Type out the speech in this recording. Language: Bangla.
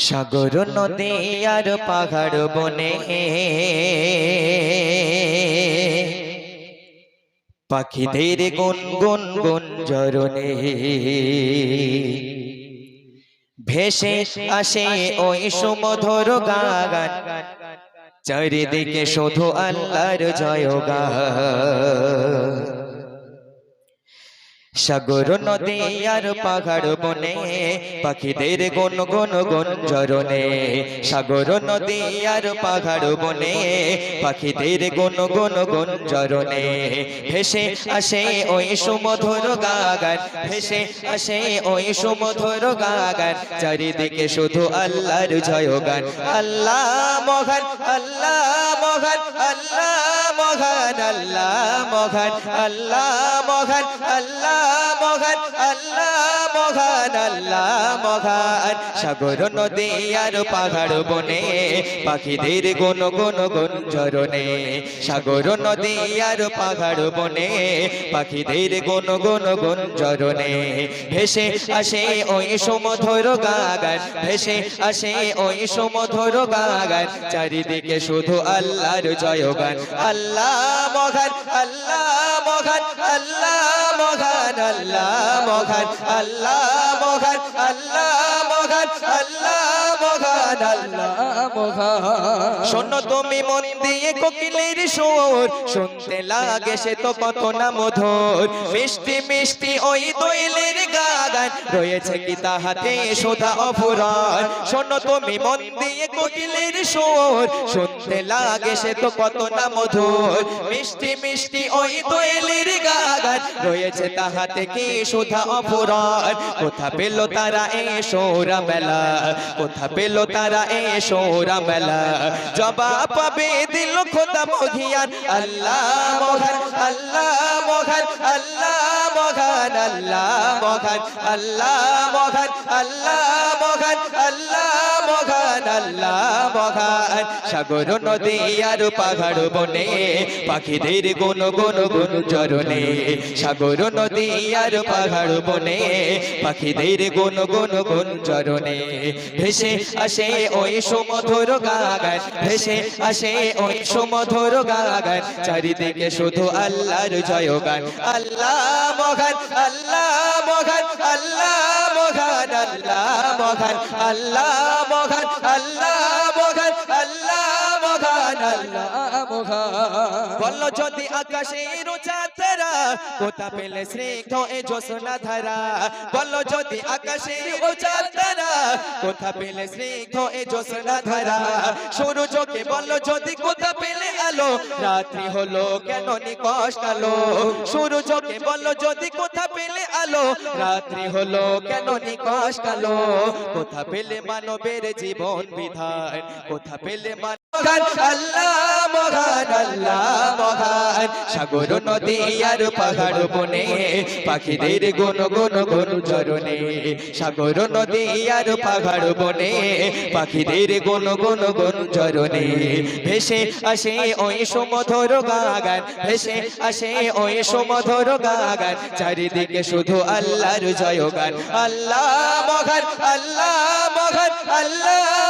সাগর নদী আর পাহাড় বনে। পাখিদের গুন গুন গুন জরনে ভেসে আসে ওই সুমধুর গান। চারিদিকে শুধু আল্লাহর জয়গান। সাগর নদী আর পাহাড় বনে পাখিদের গুন গুন গুন জরনে সাগর নদী আর পাহাড় বনে পাখিদের গুন গুন গুন জরনে ভেসে আসে ওই সুমধুর গাগান। ভেসে আসে ওই সুমধুর গাগান। চারিদিকে শুধু আল্লাহর জয়গান। আল্লাহ মহান আল্লাহ মহান আল্লাহ মহান আল্লাহ মহান আল্লাহ মহান আল্লাহ আল্লাহ মহান আল্লাহ, মহান। সাগর, নদী আর পাহাড় বনে পাখিদের গুন গুন গুন ঝরনে। সাগর, নদী আর পাহাড় বনে পাখিদের গুন গুন গুন ঝরনে। ভেসে আসে ওই সমধর গাগান, ভেসে আসে ওই সমধর গাগান। চারিদিকে শুধু আল্লাহর জয়গান। আল্লাহ মহান আল্লাহ মহান আল্লাহ মহান আল্লাহ মহান, আল্লাহ শোনো তুমি মন দিয়ে কোকিলের সুর, শুনতে লাগে সে তো কত না মধুর। মিষ্টি মিষ্টি ওই দইলের গাগান, রয়েছে কি তাহাতে সোধা অফুরান শোনো তুমি মন দিয়ে কোকিলের সুর, শুনতে লাগে সে তো কত না মধুর। মিষ্টি মিষ্টি ওই দোয়েলের গাগান রয়েছে তাহাতে কি সোধা অফুরান কোথা পেল তারা এ সোরা মেলা কোথা পেল তারা এ সোরা মেলা জবাব পাবে দিল খোদা মহিয়ান, আল্লাহ মহান আল্লাহ মহান আল্লাহ মহান আল্লাহ মহান আল্লাহ মহান আল্লাহ মহান, আল্লাহ মহান আল্লাহ মহান সাগর, নদী আর পাহাড় বনে পাখিদের গুন গুন গুন চরণে। সাগর, নদী আর পাহাড় বনে পাখিদের গুন গুন গুন চরণে। ভেসে আসে ওই সমধুর গাগান, ভেসে আসে ওই সমধুর গাগান। চারিদিকে শুধু আল্লাহর জয়গান। আল্লাহ মহান আল্লাহ মহান আল্লাহ মহান আল্লাহ মহান আল্লাহ আল্লাহ মহান আল্লাহ মহান আল্লাহ মহান বলল, যদি আকাশের চাঁদেরা কোথা পেলে স্নিগ্ধ এ জোসনা ধারা? বলল, যদি আকাশের চাঁদেরা কোথা পেলে স্নিগ্ধ এ জোসনা ধারা? সূর্যকে বলল, যদি কোথা পেলে আলো রাত্রি হলো কেন নিকশ কালো? সূর্যকে বলল যদি কোথা পেলে আলো, রাত্রি হলো কেন নিকশ কালো? কোথা পেলে মানবের জীবন বিধান? কোথা পেলে মান মহান আল্লাহ মহান আল্লাহ। সাগর নদী আর পাহাড় বনে, পাখিদের গুন গুন গুন চরণে সাগর নদী আর পাহাড় বনে, পাখিদের গুন গুন গুন চরণে ভেসে আসে ওই সমধর গাগান, ভেসে আসে ওই সমধর গাগান। চারিদিকে শুধু আল্লাহর জয়গান। আল্লাহ মহান আল্লাহ মহান, আল্লাহ